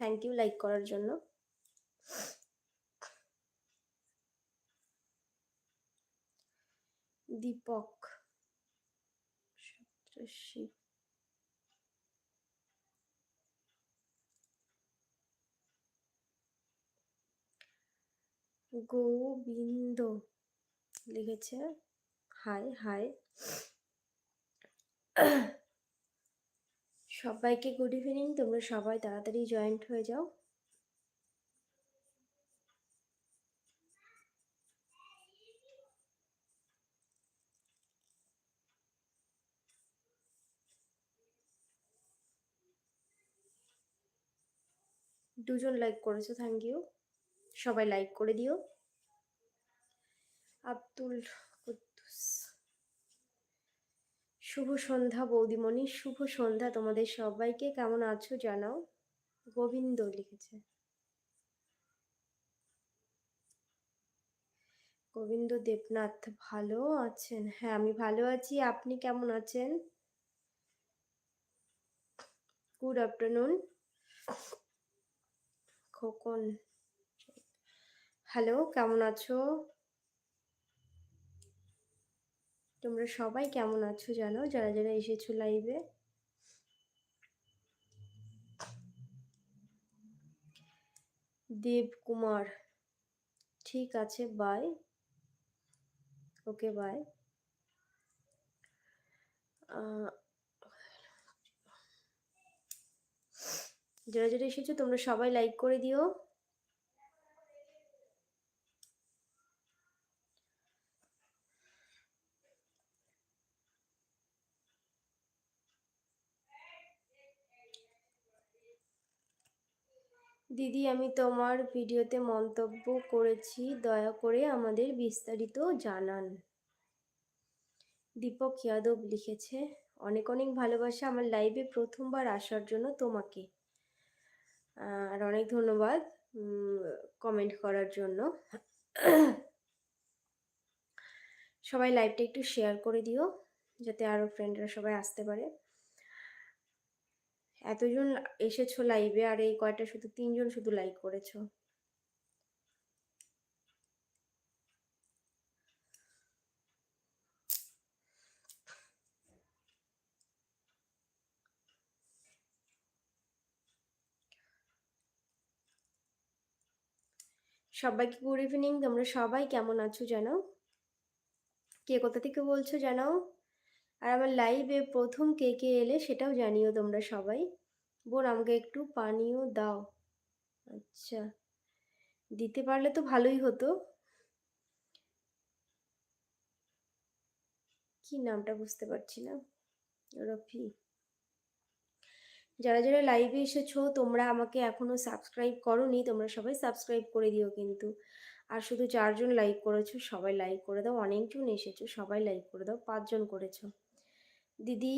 Thank you like করার জন্য। দীপক গোবিন্দ লিখেছে হাই হাই সবাইকে গুড ইভিনিং তোমরা সবাই তাড়াতাড়ি জয়েন্ট হয়ে যাও। দুজন লাইক করেছ থ্যাংক ইউ সবাই লাইক করে দিও। আব্দুল কুদ্দুস। শুভ সন্ধ্যা বৌদিমণি, শুভ সন্ধ্যা তোমাদের সবাইকে। কেমন আছো জানাও? গোবিন্দ লিখেছে। গোবিন্দ দেবনাথ ভালো আছেন? হ্যাঁ আমি ভালো আছি। আপনি কেমন আছেন? গুড আফটারনুন খোকন হ্যালো কেমন আছো? তোমরা সবাই কেমন আছো জানো? যারা যারা এসেছ লাইভে দেবকুমার ঠিক আছে বাই ওকে বাই যারা যারা এসেছ, তোমরা সবাই লাইক করে দিও। দিদি, আমি তোমার ভিডিওতে মন্তব্য করেছি, দয়া করে আমাদের বিস্তারিত জানান। দীপক ইয়াদব লিখেছে, অনেক অনেক ভালোবাসা আমার লাইভে প্রথমবার আসার জন্য তোমাকে। আর অনেক ধন্যবাদ কমেন্ট করার জন্য। সবাই লাইভটা একটু শেয়ার করে দিও, যাতে আরও ফ্রেন্ডরা সবাই আসতে পারে। এতজন এসেছ লাইভে আর এই কয়টা শুধু তিনজন শুধু লাইক করেছ। সবাইকে গুড ইভিনিং তোমরা সবাই কেমন আছো জানাও? কে কোথা থেকে বলছো জানাও? আর আমার লাইভে প্রথম কে কে এলে সেটাও জানিও তোমরা সবাই। বোন, আমাকে একটু পানিও দাও। আচ্ছা দিতে পারলে তো ভালোই হতো। কি নামটা বুঝতে পারছি না? রফি। যারা যারা লাইভে এসেছ, তোমরা আমাকে এখনও সাবস্ক্রাইব করনি, তোমরা সবাই সাবস্ক্রাইব করে দিও কিন্তু। আর শুধু চারজন লাইক করেছ, সবাই লাইক করে দাও। অনেকজন এসেছ, সবাই লাইক করে দাও। পাঁচজন করেছ। দিদি।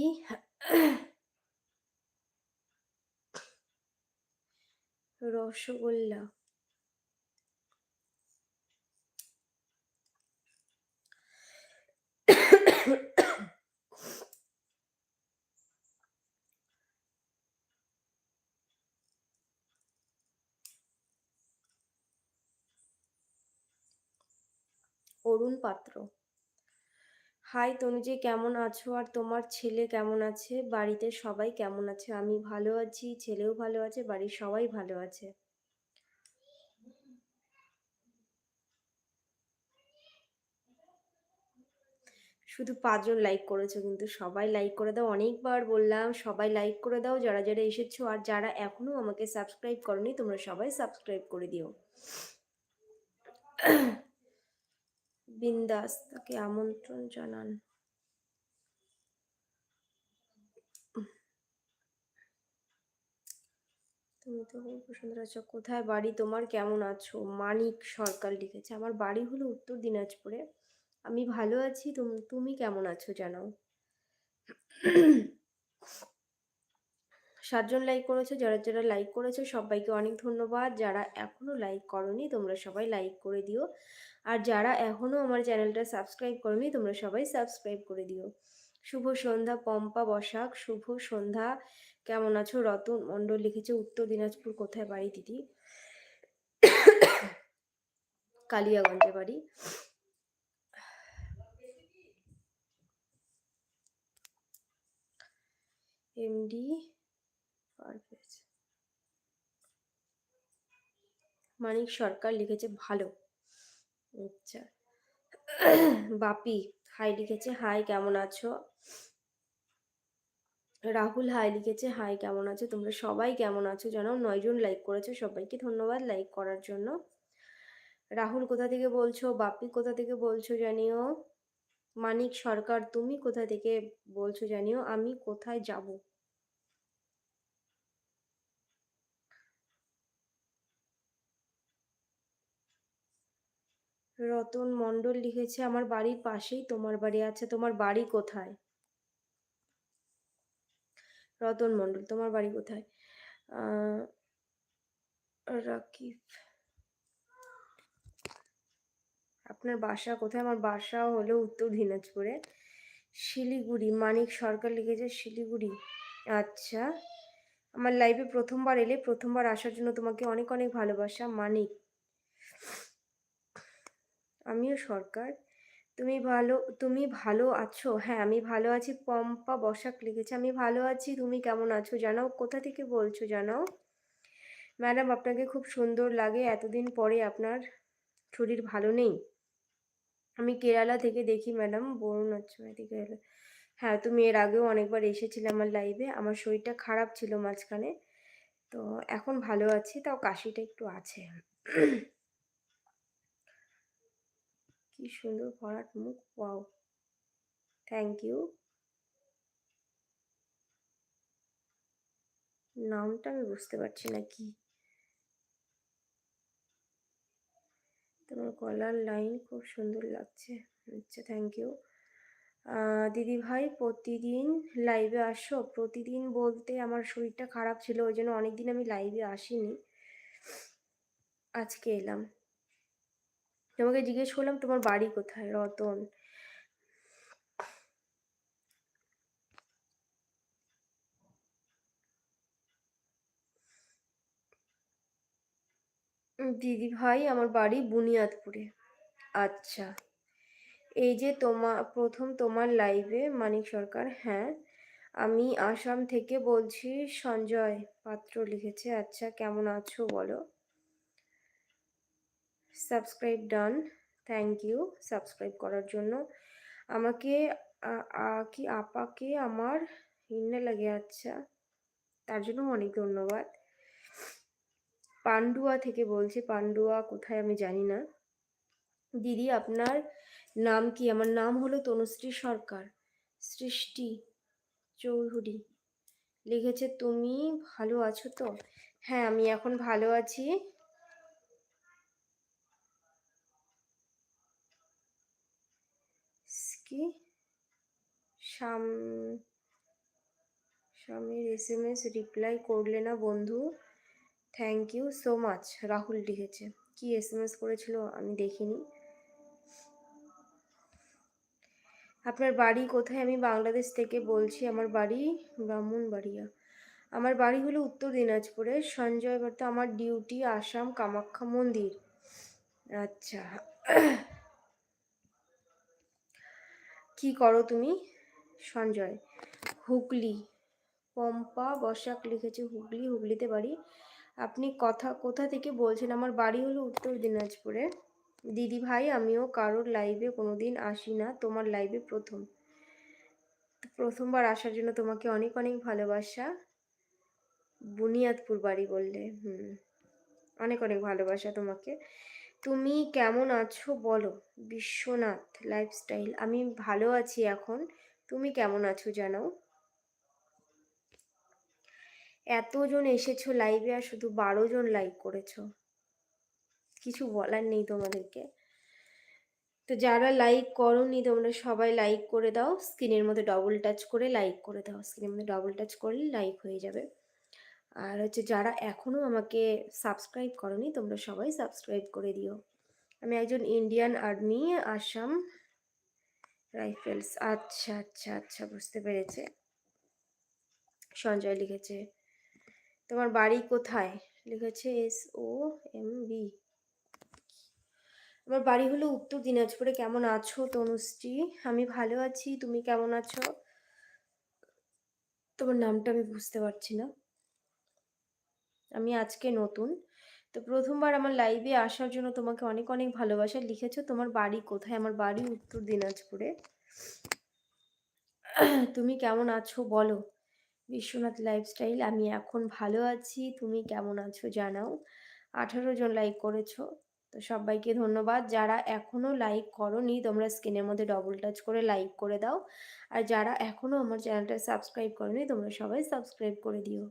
রসগোল্লা। অরুণ পাত্র। হাই তনুজি কেমন আছো? আর তোমার ছেলে কেমন আছে? বাড়িতে সবাই কেমন আছে? আমি ভালো আছি, ছেলেও ভালো আছে, বাড়ির সবাই ভালো আছে। শুধু পাঁচজন লাইক করেছ, কিন্তু সবাই লাইক করে দাও। অনেকবার বললাম, সবাই লাইক করে দাও। যারা যারা এসেছ আর যারা এখনও আমাকে সাবস্ক্রাইব করনি, তোমরা সবাই সাবস্ক্রাইব করে দিও। বিন্দাস তাকে আমন্ত্রণ জানান। তুমি তো খুব সুন্দর আছো কোথায় বাড়ি? তোমার কেমন আছো? মানিক সরকার লিখেছে, আমার বাড়ি হলো উত্তর দিনাজপুরে। আমি ভালো আছি, তুমি কেমন আছো জানাও। সাতজন লাইক করেছ, যারা যারা লাইক করেছ, সবাইকে অনেক ধন্যবাদ। যারা এখনও লাইক করনি, তোমরা সবাই লাইক করে দিও। আর যারা এখনও আমার চ্যানেলটা সাবস্ক্রাইব করনি, তোমরা সবাই সাবস্ক্রাইব করে দিও। শুভ সন্ধ্যা, পম্পা বসাক, শুভ সন্ধ্যা। কেমন আছো? রতন মণ্ডল লিখেছে, উত্তর দিনাজপুর কোথায় বাড়ি দিদি? কালিয়াগঞ্জে বাড়ি। এমডি মানিক সরকার লিখেছে, ভালো। আচ্ছা। বাপি, হাই লিখেছে, হাই, কেমন আছো? রাহুল, হাই লিখেছে, হাই, কেমন আছো? তোমরা সবাই কেমন আছো জানাও। নয়জন লাইক করেছ, সবাইকে ধন্যবাদ লাইক করার জন্য। রাহুল, কোথা থেকে বলছো? বাপি, কোথা থেকে বলছো জানিও? মানিক সরকার, তুমি কোথা থেকে বলছো জানিও? আমি কোথায় যাব? রতন মণ্ডল লিখেছে, আমার বাড়ির পাশেই তোমার বাড়ি আছে, তোমার বাড়ি কোথায়? রতন মণ্ডল, তোমার বাড়ি কোথায়? রাকিব, আপনার বাসা কোথায়? আমার বাসা হলো উত্তর দিনাজপুরে, শিলিগুড়ি। মানিক সরকার লিখেছে, শিলিগুড়ি। আচ্ছা আমার লাইফে প্রথমবার এলে, প্রথমবার আসার জন্য তোমাকে অনেক অনেক ভালোবাসা। মানিক আমিও সরকার। তুমি ভালো তুমি ভালো আছো? হ্যাঁ আমি ভালো আছি। পম্পা বসাক লিখেছে, আমি ভালো আছি, তুমি কেমন আছো? জানাও, কোথা থেকে বলছো জানাও? ম্যাডাম, আপনাকে খুব সুন্দর লাগে, এতদিন পরে আপনার শরীর ভালো নেই। আমি কেরালা থেকে দেখি ম্যাডাম বরুণ আচ্ছা কেরালা হ্যাঁ তুমি এর আগেও অনেকবার এসেছিলে আমার লাইভে, আমার শরীরটা খারাপ ছিল মাঝখানে। তো এখন ভালো আছি, তাও কাশিটা একটু আছে। কি সুন্দর ভরাট মুখ পাও থ্যাংক ইউ নামটা আমি বুঝতে পারছি না কি। তোমার গলার লাইন খুব সুন্দর লাগছে। আচ্ছা থ্যাংক ইউ দিদি ভাই, প্রতিদিন লাইভে আসো। প্রতিদিন বলতে আমার শরীরটা খারাপ ছিল, ওই জন্য অনেকদিন আমি লাইভে আসিনি। আজকে এলাম। তোমাকে জিজ্ঞেস করলাম, তোমার বাড়ি কোথায়? রতন। দিদি ভাই, আমার বাড়ি বুনিয়াদপুরে। আচ্ছা। এই যে তোমার প্রথম তোমার লাইভে মানিক সরকার হ্যাঁ আমি আসাম থেকে বলছি সঞ্জয় পাত্র লিখেছে। আচ্ছা কেমন আছো বলো? Subscribe done thank you subscribe করার জন্য। আমাকে কি আপাকে আমার হিন্না লাগে আচ্ছা। তার জন্য অনেক ধন্যবাদ। পান্ডুয়া থেকে বলছে, পান্ডুয়া কোথায় আমি জানি না। দিদি, আপনার নাম কি? আমার নাম হলো তনুশ্রী সরকার। সৃষ্টি চৌধুরী। লিখেছে, তুমি ভালো আছো তো? হ্যাঁ আমি এখন ভালো আছি। কি? শাম, স্বামীর এস এম এস রিপ্লাই করলে না বন্ধু? Thank you so much Rahul লিখেছে। কি এস এম এস করেছিল আমি দেখিনি। আপনার বাড়ি কোথায়? আমি বাংলাদেশ থেকে বলছি, আমার বাড়ি ব্রাহ্মণবাড়িয়া। আমার বাড়ি হলো উত্তর দিনাজপুরে। সঞ্জয় তো আমার ডিউটি আসাম, কামাখ্যা মন্দির। আচ্ছা। কি করো তুমি? সঞ্জয়, হুগলি, পম্পা বসাক লিখেছে হুগলি, হুগলিতে বাড়ি। আপনি কথা, কোথা থেকে বলছেন? আমার বাড়ি হলো উত্তর দিনাজপুরে। দিদি ভাই, আমিও কারোর লাইভে কোনো দিন আসি না, তোমার লাইভে প্রথম। প্রথমবার আসার জন্য তোমাকে অনেক অনেক ভালোবাসা। বুনিয়াদপুর বাড়ি বললে, হুম, অনেক অনেক ভালোবাসা তোমাকে। তুমি কেমন আছো বলো? বিশ্বনাথ লাইফস্টাইল আমি ভালো আছি এখন। তুমি কেমন আছো জানাও? এতজন এসেছ লাইভে আর শুধু বারো জন লাইক করেছ। কিছু বলার নেই তোমাদেরকে। তো যারা লাইক করনি, তোমরা সবাই লাইক করে দাও। স্ক্রিনের মধ্যে ডবল টাচ করে লাইক করে দাও। স্ক্রিনের মধ্যে ডবল টাচ করলে লাইক হয়ে যাবে। আর হচ্ছে যারা এখনও আমাকে সাবস্ক্রাইব করনি, তোমরা সবাই সাবস্ক্রাইব করে দিও। আমি একজন ইন্ডিয়ান আর্মি আসাম রাইফেলস আচ্ছা আচ্ছা আচ্ছা বুঝতে পেরেছে। সঞ্জয় লিখেছে, তোমার বাড়ি কোথায়? লিখেছে এস ও এম বি আমার বাড়ি হলো উত্তর দিনাজপুরে। কেমন আছো তনুশ্রী? আমি ভালো আছি। তুমি কেমন আছো? তোমার নামটা আমি বুঝতে পারছি না। আমি আজকে নতুন। তো প্রথমবার আমার লাইভে আসার জন্য তোমাকে অনেক অনেক ভালোবাসা। লিখেছো তোমার বাড়ি কোথায়? আমার বাড়ি উত্তর দিনাজপুরে। তুমি কেমন আছো বলো? বিশ্বনাথ লাইফস্টাইল আমি এখন ভালো আছি। তুমি কেমন আছো জানাও। আঠারো জন লাইক করেছ। তো সবাইকে ধন্যবাদ। যারা এখনও লাইক করনি, তোমরা স্ক্রিনের মধ্যে ডবল টাচ করে লাইক করে দাও। আর যারা এখনও আমার চ্যানেলটা সাবস্ক্রাইব করনি, তোমরা সবাই সাবস্ক্রাইব করে দিও।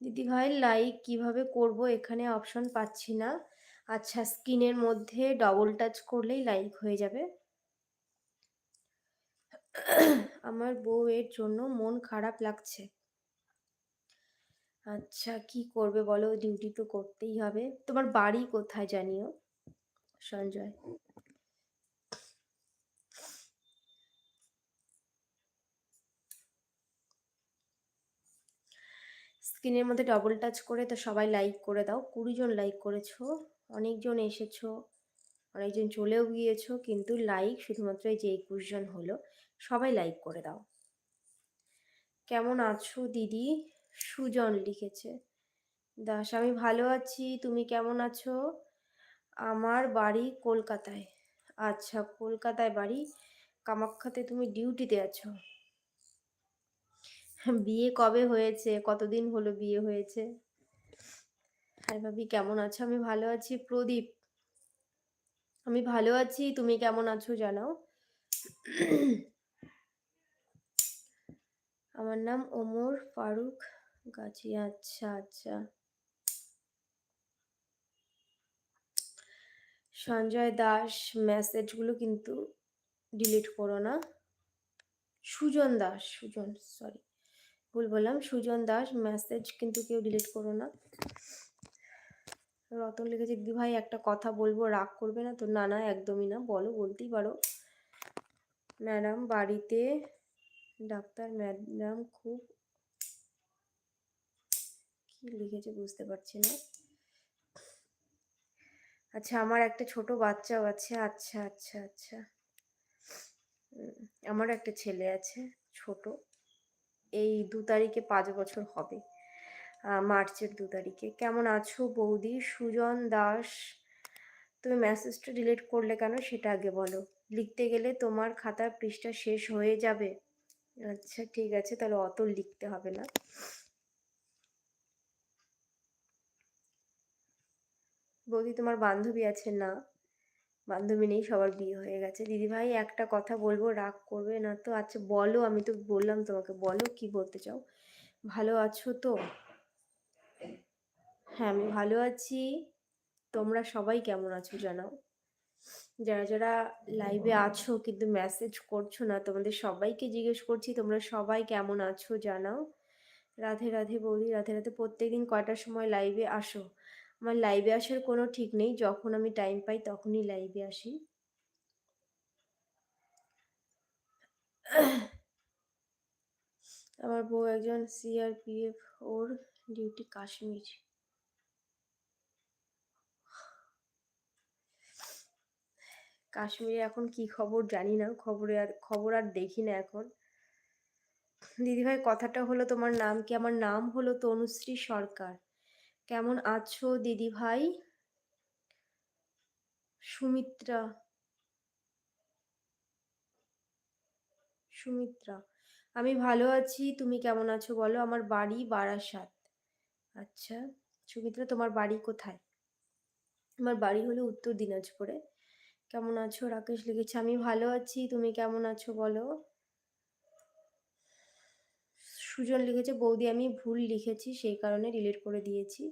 দিদি ভাই লাইক কীভাবে করব? এখানে অপশন পাচ্ছি না। আচ্ছা স্ক্রিনের মধ্যে ডবল টাচ করলেই লাইক হয়ে যাবে। আমার বউয়ের জন্য মন খারাপ লাগছে। আচ্ছা কি করবে বলো? ডিউটি তো করতেই হবে। তোমার বাড়ি কোথায় জানিও? সঞ্জয়। স্ক্রিনের মধ্যে ডবল টাচ করে তো সবাই লাইক করে দাও। কুড়ি জন লাইক করেছ, অনেকজন এসেছ, অনেকজন চলেও গিয়েছো, কিন্তু লাইক শুধুমাত্র এই যে একুশ জন হলো, সবাই লাইক করে দাও। কেমন আছো দিদি? সুজন লিখেছে, দাস, আমি ভালো আছি, তুমি কেমন আছো? আমার বাড়ি কলকাতায়। আচ্ছা কলকাতায় বাড়ি? কামাখ্যাতে তুমি ডিউটিতে আছো? বিয়ে কবে হয়েছে? কতদিন হলো বিয়ে হয়েছে? হাই ভাবি, কেমন আছো? আমি ভালো আছি। প্রদীপ, আমি ভালো আছি। তুমি কেমন আছো জানাও? আমার নাম ওমর ফারুক গাছি আচ্ছা আচ্ছা। সঞ্জয় দাস মেসেজগুলো কিন্তু ডিলিট করো না। সুজন দাস, সুজন সরি ভুল বললাম। সুজন দাস মেসেজ কিন্তু কেউ ডিলিট করো না। রতন লিখেছে, দিদি ভাই, একটা কথা বলব, রাগ করবে না তো? না না, একদমই না, বলো, বলতেই পারো। ম্যাডাম, বাড়িতে ডাক্তার ম্যাডাম খুব কি লিখেছে বুঝতে পারছি না। আচ্ছা আমার একটা ছোট বাচ্চাও আছে। আচ্ছা আচ্ছা আচ্ছা। আমার একটা ছেলে আছে, ছোট। এই দু তারিখে পাঁচ বছর হবে। মার্চের দু তারিখে। কেমন আছো বৌদি? সুজন, দাস? তুমি মেসেজটা ডিলিট করলে কেন? সেটা আগে বলো। লিখতে গেলে তোমার খাতার পৃষ্ঠা শেষ হয়ে যাবে। আচ্ছা ঠিক আছে। তাহলে অত লিখতে হবে না। বৌদি, তোমার বান্ধবী আছে না? বান্ধবী নেই, সবার বিয়ে হয়ে গেছে। দিদিভাই, একটা কথা বলব, রাগ করবে না তো। আচ্ছা বলো, আমি তো বললাম তোমাকে, বলো কি বলতে চাও? ভালো আছো তো? হ্যাঁ আমি ভালো আছি। তোমরা সবাই কেমন আছো জানাও? যারা যারা লাইভে আছো কিন্তু মেসেজ করছ না, তোমাদের সবাইকে জিজ্ঞেস করছি, তোমরা সবাই কেমন আছো জানাও? রাধে রাধে বৌদি রাধে রাধে, প্রত্যেকদিন কয়টার সময় লাইভে আসো? আমার লাইভে আসার কোনো ঠিক নেই। যখন আমি টাইম পাই তখনই লাইভে আসি। আমার বউ একজন সিআরপিএফ ওর ডিউটি কাশ্মীর। কাশ্মীরে এখন কি খবর জানি না। খবরে আর, খবর আর দেখি না এখন। দিদিভাই, কথাটা হলো তোমার নাম কি? আমার নাম হলো তনুশ্রী সরকার। কেমন আছো, দিদি ভাই? সুমিত্রা। সুমিত্রা, আমি ভালো আছি, তুমি কেমন আছো বলো? আমার বাড়ি বারাসাত। আচ্ছা সুমিত্রা, তোমার বাড়ি কোথায়? আমার বাড়ি হলো উত্তর দিনাজপুরে। কেমন আছো? রাকেশ লিখেছে, আমি ভালো আছি, তুমি কেমন আছো বলো? সুজন লিখেছে, বৌদি আমি ভুল লিখেছি, সেই কারণে ডিলিট করে দিয়েছি।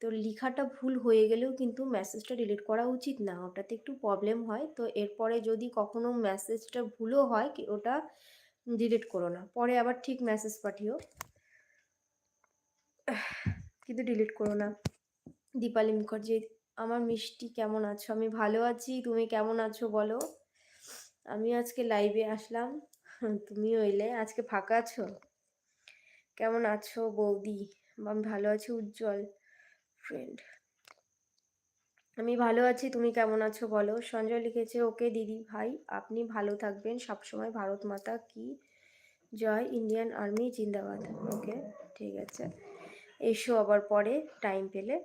তো লেখাটা ভুল হয়ে গেলেও কিন্তু মেসেজটা ডিলিট করা উচিত না, ওটাতে একটু প্রবলেম হয়। তো এরপরে যদি কখনো মেসেজটা ভুলও হয়, কি ওটা ডিলিট করো না। পরে আবার ঠিক মেসেজ পাঠিও। কিন্তু ডিলিট করো না। দীপালি মুখার্জি, আমার মিষ্টি কেমন আছো? আমি ভালো আছি, তুমি কেমন আছো বলো? আমি আজকে লাইভে আসলাম। তুমিও এলে, আজকে ফাঁকা আছো? কেমন আছো বৌদি? আমি ভালো আছি, উজ্জ্বল ফ্রেন্ড আমি ভালো আছি, তুমি কেমন আছো বলো? সঞ্জয় লিখেছে, ওকে দিদি ভাই, আপনি ভালো থাকবেন। সবসময় ভারত মাতা কি? জয় ইন্ডিয়ান আর্মি জিন্দাবাদ। ওকে, ঠিক আছে। এসো আবার পরে টাইম পেলে।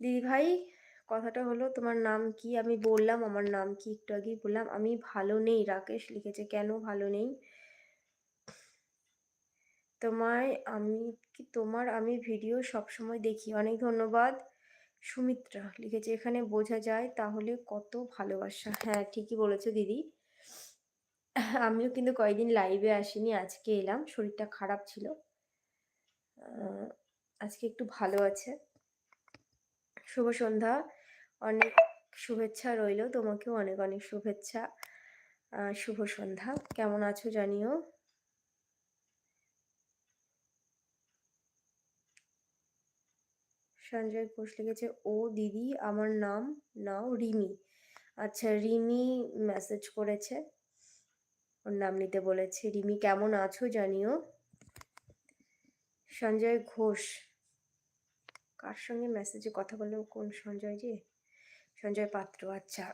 দিদি ভাই, কথাটা হলো, তোমার নাম কি? আমি বললাম, আমার নাম কি? একটু আগেই বললাম, আমি ভালো নেই। রাকেশ লিখেছে, কেন ভালো নেই? তোমায় আমি কি তোমার আমি ভিডিও সবসময় দেখি? অনেক ধন্যবাদ। সুমিত্রা লিখেছে, এখানে বোঝা যায় তাহলে কত ভালোবাসা। হ্যাঁ ঠিকই বলেছ দিদি। আমিও কিন্তু কয়েকদিন লাইভে আসিনি, আজকে এলাম, শরীরটা খারাপ ছিল। আজকে একটু ভালো আছে। শুভ সন্ধ্যা। অনেক শুভেচ্ছা রইল, তোমাকেও অনেক অনেক শুভেচ্ছা। শুভ সন্ধ্যা। কেমন আছো জানিও? সঞ্জয় ঘোষ লিখেছে, ও দিদি, আমার নাম নাও রিমি। আচ্ছা রিমি মেসেজ করেছে, ওর নাম নিতে বলেছে। রিমি, কেমন আছো জানিও? সঞ্জয় ঘোষ, কার সঙ্গে মেসেজে কথা বললাম? কোন সঞ্জয় জি সঞ্জয় পাত্র আচ্ছা।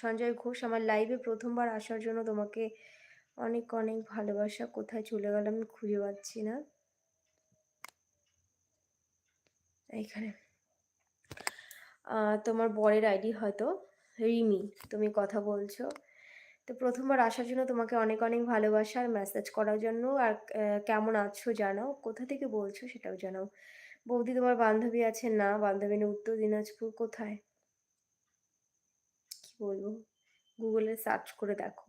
সঞ্জয় ঘোষ, আমার লাইভে প্রথমবার আসার জন্য তোমাকে অনেক অনেক ভালোবাসা। কোথায় চলে গেলাম খুঁজে পাচ্ছি না। এইখানে। তোমার বরের আইডি হয়তো রিমি, তুমি কথা বলছো। তো প্রথমবার আসার জন্য তোমাকে অনেক অনেক ভালোবাসা আর মেসেজ করার জন্য। আর কেমন আছো জানাও। কোথা থেকে বলছো সেটাও জানাও। বৌদি, তোমার বান্ধবী আছে না? বান্ধবী না উত্তর দিনাজপুর কোথায়? কি বলব? গুগলে সার্চ করে দেখো।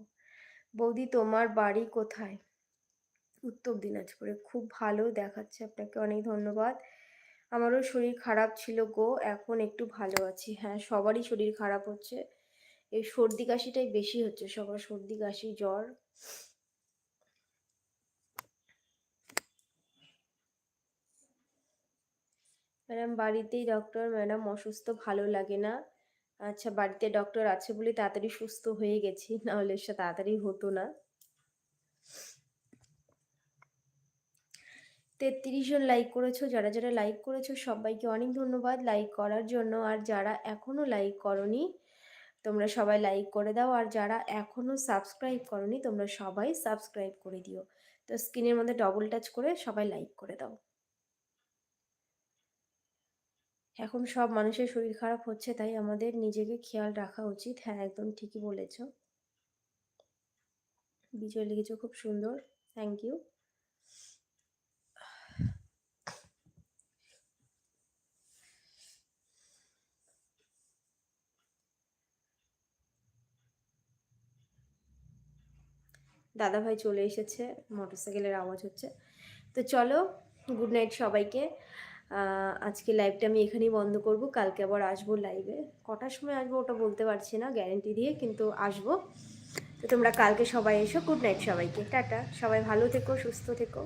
বৌদি, তোমার বাড়ি কোথায়? উত্তর দিনাজপুরে। খুব ভালো দেখাচ্ছে আপনাকে। অনেক ধন্যবাদ। আমারও শরীর খারাপ ছিল গো, এখন একটু ভালো আছি। হ্যাঁ সবারই শরীর খারাপ হচ্ছে। এই সর্দি কাশিটাই বেশি হচ্ছে, সবার সর্দি কাশি, জ্বর। ম্যাডাম, বাড়িতেই ডক্টর ম্যাডাম, অসুস্থ ভালো লাগে না। আচ্ছা বাড়িতে ডক্টর আছে বলে তাড়াতাড়ি সুস্থ হয়ে গেছি নাহলে সে তাড়াতাড়ি হতো না। তেত্রিশ জন লাইক করেছ, যারা যারা লাইক করেছ, সবাইকে অনেক ধন্যবাদ লাইক করার জন্য। আর যারা এখনও লাইক করনি, তোমরা সবাই লাইক করে দাও। আর যারা এখনও সাবস্ক্রাইব করনি, তোমরা সবাই সাবস্ক্রাইব করে দিও। তো স্ক্রিনের মধ্যে ডবল টাচ করে সবাই লাইক করে দাও। এখন সব মানুষের শরীর খারাপ হচ্ছে, তাই আমাদের নিজেকে খেয়াল রাখা উচিত। হ্যাঁ একদম ঠিকই বলেছ। বিজয় লিখেছ, খুব সুন্দর। থ্যাংক ইউ দাদাভাই চলে এসেছে মোটর সাইকেলের আওয়াজ হচ্ছে। তো চলো গুড নাইট সবাইকে। আজকে লাইভটা আমি এখানেই বন্ধ করব। কালকে আবার আসব লাইভে কটার সময় আসব ওটা বলতে পারছি না গ্যারেন্টি দিয়ে কিন্তু আসব। তো তোমরা কালকে সবাই এসো। গুড নাইট সবাইকে। টাটা। সবাই ভালো থেকো, সুস্থ থেকো।